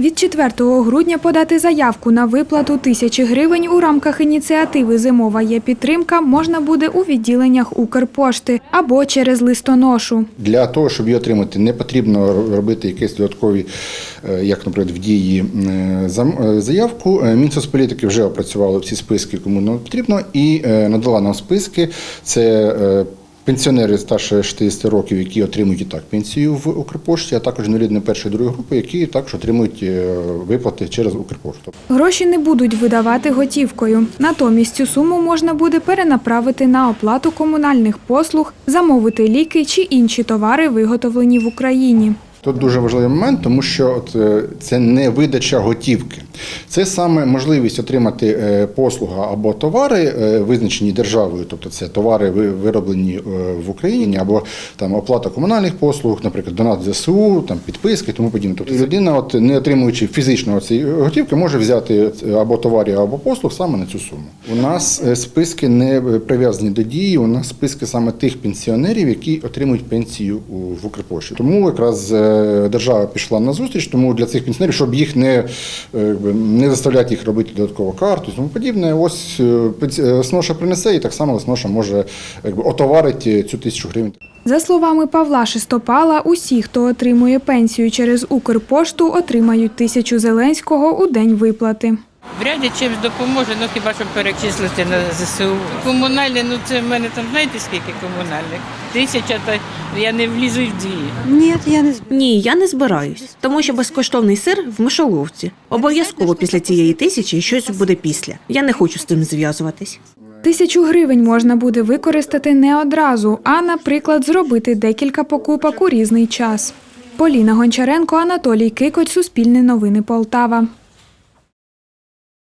Від 4 грудня подати заявку на виплату тисячі гривень у рамках ініціативи Зимова є підтримка можна буде у відділеннях Укрпошти або через листоношу. Для того, щоб її отримати, не потрібно робити якісь додаткові, е, як, наприклад, в дії е, е, заявку. Мінсоцполітики вже опрацювало всі списки, кому нам потрібно, і надала нам списки. Це Пенсіонери старше 60 років, які отримують і так пенсію в Укрпошті, а також інваліди першої другої групи, які також отримують е, виплати через Укрпошту. Гроші не будуть видавати готівкою. Натомість цю суму можна буде перенаправити на оплату комунальних послуг, замовити ліки чи інші товари, виготовлені в Україні. Тут дуже важливий момент, тому що е, це не видача готівки. Це саме можливість отримати е, послугу або товари, е, визначені державою, тобто це товари ви- вироблені е, в Україні, або там оплата комунальних послуг, наприклад, донат ЗСУ, там підписки, тому подібне. Тобто людина, от не отримуючи фізично цієї готівки, може взяти або товарів, або послуг саме на цю суму. У нас списки не прив'язані до дії. У нас списки саме тих пенсіонерів, які отримують пенсію в Укрпошті. Тому якраз держава пішла на зустріч, тому для цих пенсіонерів, щоб їх не, якби, не заставляти їх робити додаткову карту тому подібне. Ось е, е, Сноша принесе, і так само Сноша може якби, отоварити цю тисячу гривень. За словами Павла Шестопала, усі, хто отримує пенсію через Укрпошту, отримають тисячу Зеленського у день виплати. Вряд ли чимось допоможе, ну хіба щоб перечислити на ЗСУ. Комунальні, ну це в мене там знаєте скільки комунальних? Тисяча, та я не влізу в дві. Ні, я не. Ні, я не збираюсь, тому що безкоштовний сир в мишоловці. Обов'язково після цієї тисячі щось буде після. Я не хочу з цим зв'язуватись. Тисячу гривень можна буде використати не одразу, а, наприклад, зробити декілька покупок у різний час. Поліна Гончаренко, Анатолій Кикоть, Суспільне новини Полтава.